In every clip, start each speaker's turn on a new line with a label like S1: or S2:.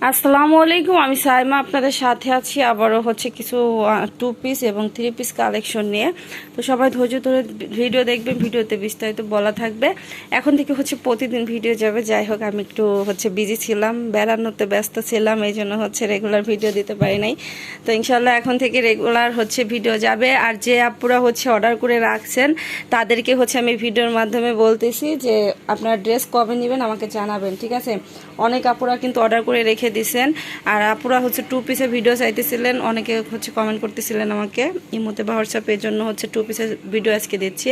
S1: আসসালামু আলাইকুম, আমি সাইমা আপনাদের সাথে আছি। আবারও হচ্ছে কিছু টু পিস এবং থ্রি পিস কালেকশন নিয়ে। তো সবাই ধৈর্য ধরে ভিডিও দেখবেন, ভিডিওতে বিস্তারিত বলা থাকবে। এখন থেকে হচ্ছে প্রতিদিন ভিডিও যাবে। যাই হোক, আমি একটু হচ্ছে বিজি ছিলাম, বেড়ানোতে ব্যস্ত ছিলাম এই জন্য হচ্ছে রেগুলার ভিডিও দিতে পারি নাই। তো ইনশাল্লাহ এখন থেকে রেগুলার হচ্ছে ভিডিও যাবে। আর যে আপুরা হচ্ছে অর্ডার করে রাখছেন, তাদেরকে হচ্ছে আমি ভিডিওর মাধ্যমে বলতেছি যে, আপনার ড্রেস কবে নেবেন আমাকে জানাবেন, ঠিক আছে? অনেক আপুরা কিন্তু অর্ডার করে রেখে দিছেন। আর আপুরা হচ্ছে টু পিসের ভিডিও চাইতেছিলেন, অনেকে হচ্ছে কমেন্ট করতেছিলেন আমাকে, ইমোতে বা হোয়াটসঅ্যাপের জন্য হচ্ছে টু পিসের ভিডিও আজকে দিচ্ছি।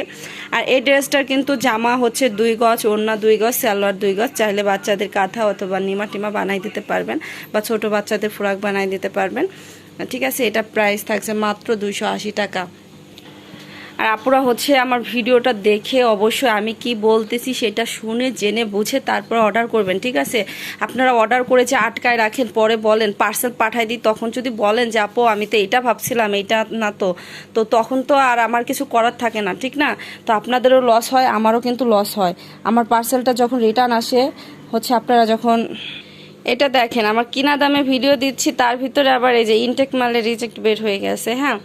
S1: আর এই ড্রেসটার কিন্তু জামা হচ্ছে দুই গজ, ওড়না দুই গজ, সালোয়ার দুই গজ, চাইলে বাচ্চাদের কাঁথা অথবা নিমা টিমা বানাই দিতে পারবেন বা ছোট বাচ্চাদের ফ্রক বানাই দিতে পারবেন। ঠিক আছে, এটা প্রাইস থাকছে মাত্র দুইশো আশি টাকা। আর আপুরা হচ্ছে আমার ভিডিওটা দেখে অবশ্যই আমি কি বলতেছি সেটা শুনে, জেনে, বুঝে তারপর অর্ডার করবেন, ঠিক আছে? আপনারা অর্ডার করে যে আটকায় রাখেন, পরে বলেন পার্সেল পাঠাই দিই, তখন যদি বলেন যে, আপু, আমি তো এটা ভাবছিলাম এইটা না তো। তো তখন তো আর আমার কিছু করার থাকে না, ঠিক না? তো আপনাদেরও লস হয়, আমারও কিন্তু লস হয়। আমার পার্সেলটা যখন রিটার্ন আসে, হচ্ছে আপনারা যখন, এটা দেখেন, আমার কিনা দামে ভিডিও দিচ্ছি, তার ভিতরে আবার এই যে ইনটেক মালে রিজেক্ট বের হয়ে গেছে হ্যাঁ?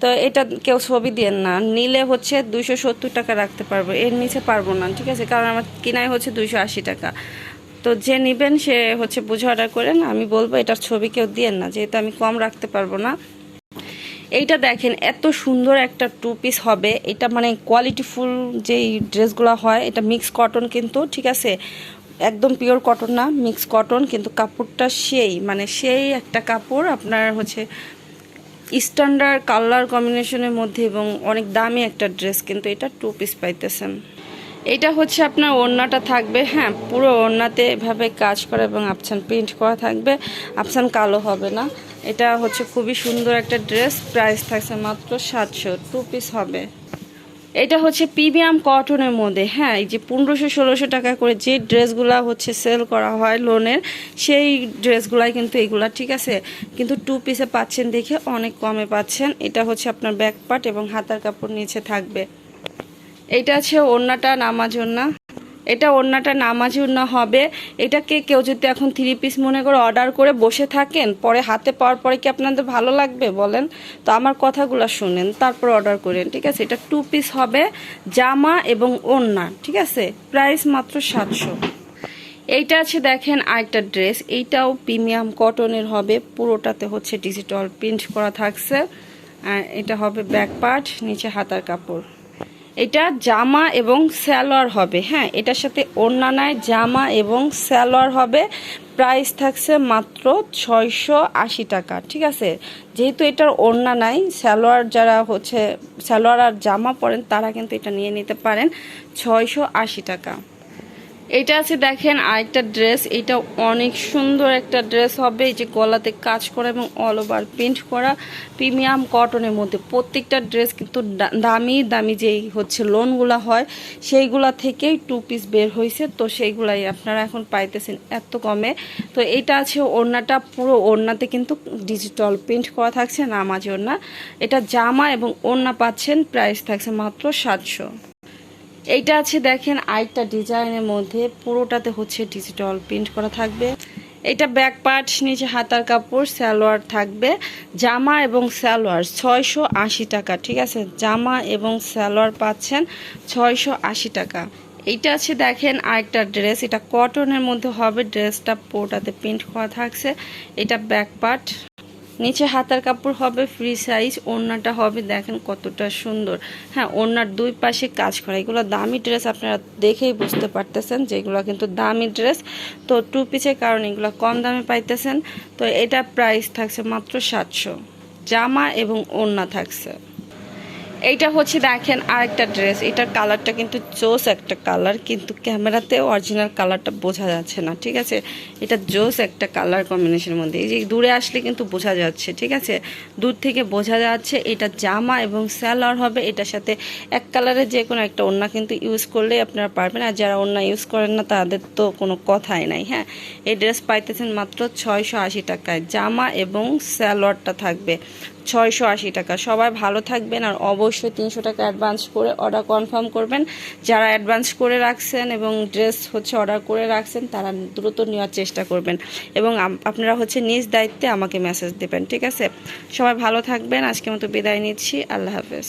S1: তো এটা কেউ ছবি দিয়ে না। নিলে হচ্ছে দুইশো সত্তর টাকা রাখতে পারব। এর নিচে পারব না, ঠিক আছে? কারণ আমার কিনাই হচ্ছে দুইশো আশি টাকা। তো যে নেবেন, সে হচ্ছে বুঝে অর্ডার করেন। আমি বলব, এটার ছবি কেউ দিয়েন না, যেহেতু আমি কম রাখতে পারব না। এইটা দেখেন, এত সুন্দর একটা টু পিস হবে। এটা মানে কোয়ালিটিফুল যেই ড্রেসগুলো হয়, এটা মিক্স কটন কিন্তু, ঠিক আছে? একদম পিওর কটন না মিক্স কটন কিন্তু কাপড়টা সেই মানে সেই একটা কাপড় আপনার হচ্ছে স্ট্যান্ডার্ড কালার কম্বিনেশনের মধ্যে এবং অনেক দামি একটা ড্রেস কিন্তু এটা টু পিস পাইতেছেন। এটা হচ্ছে আপনার ওড়নাটা থাকবে হ্যাঁ পুরো ওড়নাতে এভাবে কাজ করা এবং আপসান প্রিন্ট করা থাকবে। আপসান কালো হবে না। এটা হচ্ছে খুবই সুন্দর একটা ড্রেস প্রাইস থাকছে মাত্র সাতশো টু পিস হবে। এটা হচ্ছে প্রিমিয়াম কটনের মধ্যে। হ্যাঁ এই যে পনেরোশো, ষোলোশো টাকা করে যে ড্রেসগুলা হচ্ছে সেল করা হয় লোনের সেই ড্রেসগুলাই কিন্তু এগুলা ঠিক আছে? কিন্তু টু পিসে পাচ্ছেন দেখে অনেক কমে পাচ্ছেন। এটা হচ্ছে আপনার ব্যাক পার্ট এবং হাতার কাপড় নিচে থাকবে। এটা আছে ওড়নাটা, নামাজ ওড়না। এটা ওড়নাটা নামাজ ওড়না হবে। এটাকে কেউ যদি এখন থ্রি পিস মনে করে অর্ডার করে বসে থাকেন, পরে হাতে পাওয়ার পরে কি আপনাদের ভালো লাগবে বলেন? তো আমার কথাগুলো শুনেন, তারপর অর্ডার করেন, ঠিক আছে? এটা টু পিস হবে জামা এবং ওড়না, ঠিক আছে? প্রাইস মাত্র সাতশো। এইটা আছে দেখেন আরেকটা ড্রেস এইটাও প্রিমিয়াম কটনের হবে, পুরোটাতে হচ্ছে ডিজিটাল প্রিন্ট করা থাকছে। আর এটা হবে ব্যাক পার্ট নিচে হাতার কাপড়। এটা জামা এবং স্যালোয়ার হবে হ্যাঁ? এটার সাথে অন্যান্য জামা এবং স্যালোয়ার হবে। প্রাইস থাকছে মাত্র ছয়শো আশি টাকা, ঠিক আছে? যেহেতু এটার ওড়না স্যালোয়ার যারা হচ্ছে স্যালোয়ার আর জামা পরেন, তারা কিন্তু এটা নিয়ে নিতে পারেন ছয়শো আশি টাকা। এটা আছে, দেখেন, আরেকটা ড্রেস এটা অনেক সুন্দর একটা ড্রেস হবে। এই যে গলাতে কাজ করা এবং অল ওভার প্রিন্ট করা প্রিমিয়াম কটনের মধ্যে। প্রত্যেকটা ড্রেস কিন্তু দামি দামি যেই হচ্ছে লোনগুলো হয়, সেইগুলা থেকেই টু পিস বের হয়েছে তো সেইগুলাই আপনারা এখন পাইতেছেন এত কমে। তো এটা আছে ওড়নাটা, পুরো ওড়নাতে কিন্তু ডিজিটাল প্রিন্ট করা থাকছে, নামাজ ওড়না। এটা জামা এবং ওড়না পাচ্ছেন প্রাইস থাকছে মাত্র সাতশো। এইটা আছে দেখেন আরেকটা ডিজাইনের মধ্যে, পুরোটাতে হচ্ছে ডিজিটাল প্রিন্ট করা থাকবে। এটা ব্যাক পার্ট নিচে হাতার কাপড়, সালোয়ার থাকবে। জামা এবং সালোয়ার ছয়শো আশি টাকা, ঠিক আছে? জামা এবং সালোয়ার পাচ্ছেন ছয়শো আশি টাকা। এইটা আছে দেখেন আরেকটা ড্রেস এটা কটনের মধ্যে হবে ড্রেসটা পুরোটাতে প্রিন্ট করা থাকছে। এটা ব্যাক পার্ট নিচে হাতার কাপড় হবে ফ্রি সাইজ ওড়নাটা হবে, দেখেন কতটা সুন্দর। হ্যাঁ ওড়নার দুই পাশে কাজ করা। এগুলো দামি ড্রেস আপনারা দেখেই বুঝতে পারতেছেন যে এগুলো কিন্তু দামি ড্রেস তো টু পিসের কারণে এগুলো কম দামে পাইতেছেন। তো এটা প্রাইস থাকছে মাত্র সাতশো। জামা এবং ওড়না থাকছে। এইটা হচ্ছে দেখেন আরেকটা ড্রেস। এটার কালারটা কিন্তু জোস একটা কালার, কিন্তু ক্যামেরাতে অরিজিনাল কালারটা বোঝা যাচ্ছে না, ঠিক আছে? এটা জোস একটা কালার কম্বিনেশনের মধ্যে। এই যে দূরে আসলে কিন্তু বোঝা যাচ্ছে, ঠিক আছে? দূর থেকে বোঝা যাচ্ছে এটা জামা এবং স্যালোয়ার হবে, এটার সাথে এক কালারের যে কোনো একটা ওড়না কিন্তু ইউজ করলেই আপনারা পারবেন। আর যারা ওড়না ইউজ করেন না, তাদের তো কোনো কথাই নাই হ্যাঁ? এই ড্রেস পাইতেছেন মাত্র ছয়শো আশি টাকায়। জামা এবং স্যালোয়ারটা থাকবে ছয়শো আশি টাকা। সবাই ভালো থাকবেন আর অবশ্যই তিনশো টাকা অ্যাডভান্স করে অর্ডার কনফার্ম করবেন। যারা অ্যাডভান্স করে রাখছেন এবং ড্রেস হচ্ছে অর্ডার করে রাখছেন, তারা দ্রুত নেওয়ার চেষ্টা করবেন। এবং আপনারা হচ্ছে নিজ দায়িত্বে আমাকে মেসেজ দেবেন, ঠিক আছে? সবাই ভালো থাকবেন। আজকে মতো বিদায় নিচ্ছি। আল্লাহ হাফেজ।